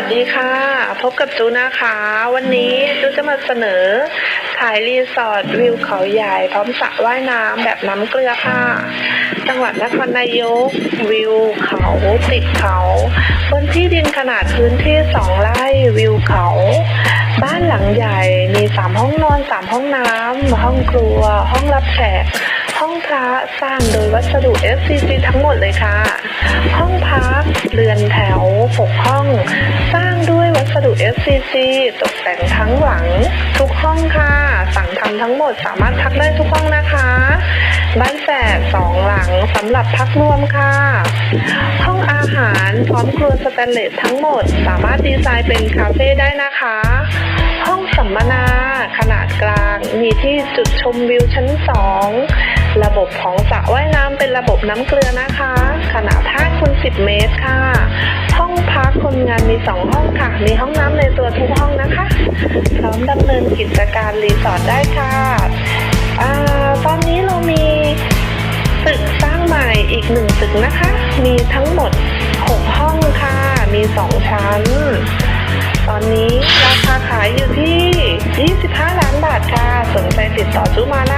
วัสดีค่ะ พบกับจูนะคะ วันนี้จูจะมาเสนอขายรีสอร์ทวิวเขาใหญ่พร้อมสระว่ายน้ำแบบน้ำเกลือค่ะ จังหวัดนครนายก วิวเขาติดเขาบนที่ดินขนาดพื้นที่สองไร่วิวเขา บ้านหลังใหญ่มีสามห้องนอนสามห้องน้ำห้องครัว ห้องรับแขกห้องพระสร้างโดยวัสดุ FCC ทั้งหมดเลยค่ะ ห้องพักเรือนแถว 6ห้อง สร้างด้วยวัสดุ FCC ตกแต่งทั้งหลัง ทุกห้องค่ะ สั่งทำทั้งหมดสามารถพักได้ทุกห้องนะคะ บ้านแฝดสองหลังสำหรับพักรวมค่ะ ห้องอาหารพร้อมครัวสแตนเลสทั้งหมด สามารถดีไซน์เป็นคาเฟ่ได้นะคะ ห้องสัมมนาขนาดกลาง มีที่จุดชมวิวชั้นสองระบบของสระว่ายน้ำเป็นระบบน้ำเกลือนะคะ ขนาด5คูณ10 เมตรค่ะ คนงานมี2ห้องค่ะ มีห้องน้ำในตัวทุกห้องนะคะ พร้อมดำเนินกิจการรีสอร์ทได้ค่ะอาตอนนี้เรามีตึกสร้างใหม่อีกหนึ่งตึกนะคะ มีทั้งหมด 6 ห้องค่ะ มี 2 ชั้น ตอนนี้ราคาขายอยู่ที่ 25 ล้านบาทค่ะ สนใจติดต่อจุมานะ